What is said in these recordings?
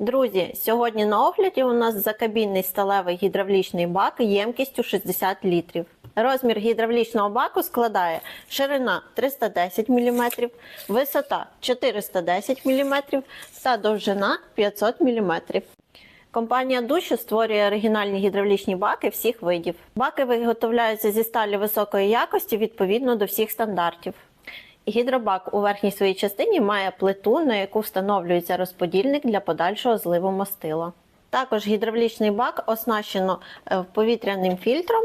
Друзі, сьогодні на огляді у нас закабінний сталевий гідравлічний бак ємкістю 60 літрів. Розмір гідравлічного баку складає ширина 310 мм, висота 410 мм та довжина 500 мм. Компанія Душі створює оригінальні гідравлічні баки всіх видів. Баки виготовляються зі сталі високої якості відповідно до всіх стандартів. Гідробак у верхній своїй частині має плиту, на яку встановлюється розподільник для подальшого зливу мастила. Також гідравлічний бак оснащено е, повітряним фільтром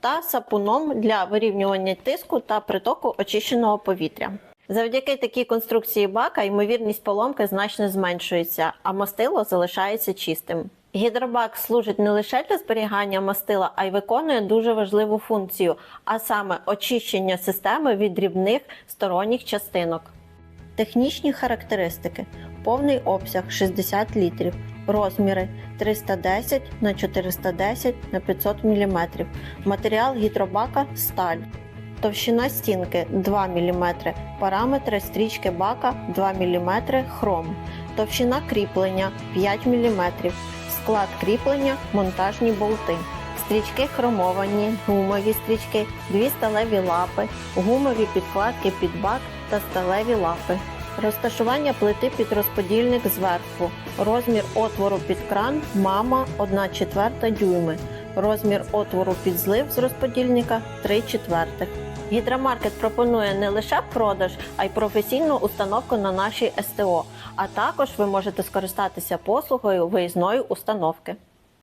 та сапуном для вирівнювання тиску та притоку очищеного повітря. Завдяки такій конструкції бака ймовірність поломки значно зменшується, а мастило залишається чистим. Гідробак служить не лише для зберігання мастила, а й виконує дуже важливу функцію, а саме очищення системи від дрібних сторонніх частинок. Технічні характеристики: повний обсяг 60 літрів, розміри 310 на 410 на 500 мм, матеріал гідробака сталь. Товщина стінки 2 мм, параметри стрічки бака 2 мм, хром, товщина кріплення 5 мм, склад кріплення, монтажні болти, стрічки хромовані, гумові стрічки, дві сталеві лапи, гумові підкладки під бак та сталеві лапи. Розташування плити під розподільник зверху. Розмір отвору під кран мама 1 четверта дюйми. Розмір отвору під злив з розподільника 3 четвертих. Гідромаркет пропонує не лише продаж, а й професійну установку на нашій СТО. А також ви можете скористатися послугою виїзної установки.